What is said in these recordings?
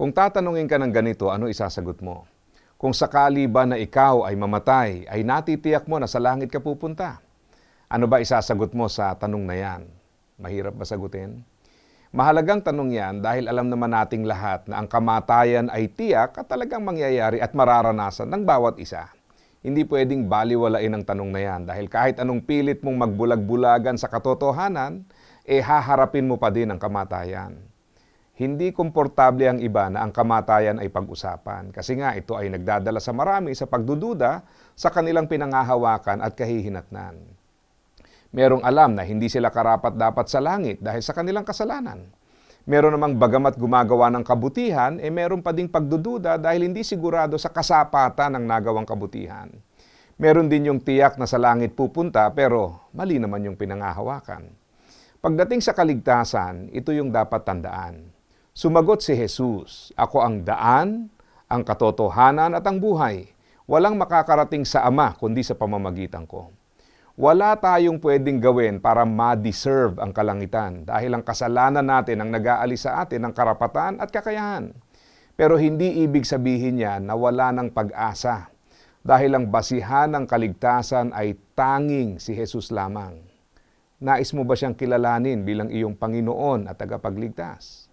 Kung tatanungin ka ng ganito, ano isasagot mo? Kung sakali ba na ikaw ay mamatay, ay natitiyak mo na sa langit ka pupunta. Ano ba isasagot mo sa tanong na yan? Mahirap ba sagutin? Mahalagang tanong yan dahil alam naman nating lahat na ang kamatayan ay tiyak at talagang mangyayari at mararanasan ng bawat isa. Hindi pwedeng baliwalain ang tanong na yan dahil kahit anong pilit mong magbulag-bulagan sa katotohanan, eh haharapin mo pa din ang kamatayan. Hindi komportable ang iba na ang kamatayan ay pag-usapan kasi nga ito ay nagdadala sa marami sa pagdududa sa kanilang pinangahawakan at kahihinatnan. Merong alam na hindi sila karapat dapat sa langit dahil sa kanilang kasalanan. Meron namang bagamat gumagawa ng kabutihan, eh meron pa ding pagdududa dahil hindi sigurado sa kasapatan ng nagawang kabutihan. Meron din yung tiyak na sa langit pupunta pero mali naman yung pinangahawakan. Pagdating sa kaligtasan, ito yung dapat tandaan. Sumagot si Jesus, Ako ang daan, ang katotohanan at ang buhay. Walang makakarating sa Ama kundi sa pamamagitan ko. Wala tayong pwedeng gawin para ma-deserve ang kalangitan dahil ang kasalanan natin ang nag-aalis sa atin ng karapatan at kakayahan. Pero hindi ibig sabihin yan na wala ng pag-asa dahil ang basihan ng kaligtasan ay tanging si Jesus lamang. Nais mo ba siyang kilalanin bilang iyong Panginoon at tagapagligtas?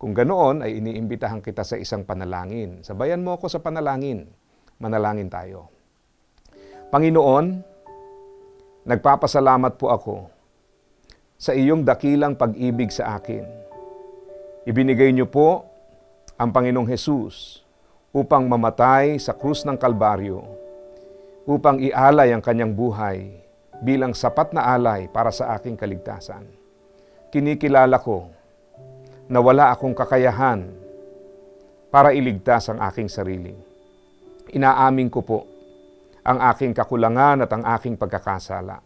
Kung ganoon ay iniimbitahan kita sa isang panalangin. Sabayan mo ako sa panalangin. Manalangin tayo. Panginoon, nagpapasalamat po ako sa iyong dakilang pag-ibig sa akin. Ibinigay niyo po ang Panginoong Hesus upang mamatay sa krus ng Kalbaryo, upang ialay ang kanyang buhay bilang sapat na alay para sa aking kaligtasan. Kinikilala ko na wala akong kakayahan para iligtas ang aking sarili. Inaamin ko po ang aking kakulangan at ang aking pagkakasala.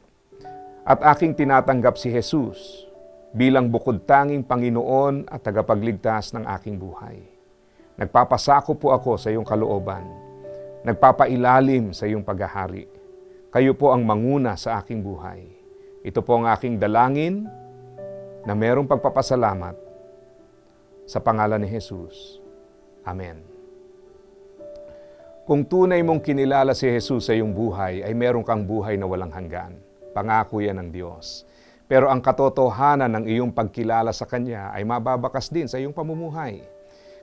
At aking tinatanggap si Jesus bilang bukod tanging Panginoon at tagapagligtas ng aking buhay. Nagpapasako po ako sa iyong kalooban. Nagpapailalim sa iyong paghahari. Kayo po ang manguna sa aking buhay. Ito po ang aking dalangin na merong pagpapasalamat sa pangalan ni Jesus. Amen. Kung tunay mong kinilala si Jesus sa iyong buhay, ay meron kang buhay na walang hanggan. Pangako yan ng Diyos. Pero ang katotohanan ng iyong pagkilala sa Kanya ay mababakas din sa iyong pamumuhay.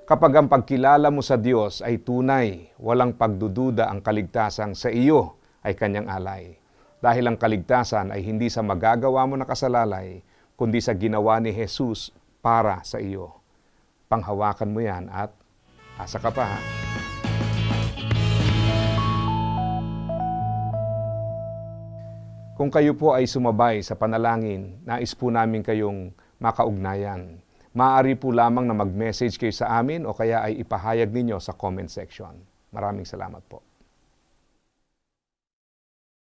Kapag ang pagkilala mo sa Diyos ay tunay, walang pagdududa ang kaligtasan sa iyo ay Kanyang alay. Dahil ang kaligtasan ay hindi sa magagawa mo na kasalalay, kundi sa ginawa ni Jesus para sa iyo. Panghawakan mo yan at asa ka pa ha. Kung kayo po ay sumabay sa panalangin, nais po namin kayong makaugnayan. Maaari po lamang na mag-message kayo sa amin o kaya ay ipahayag ninyo sa comment section. Maraming salamat po.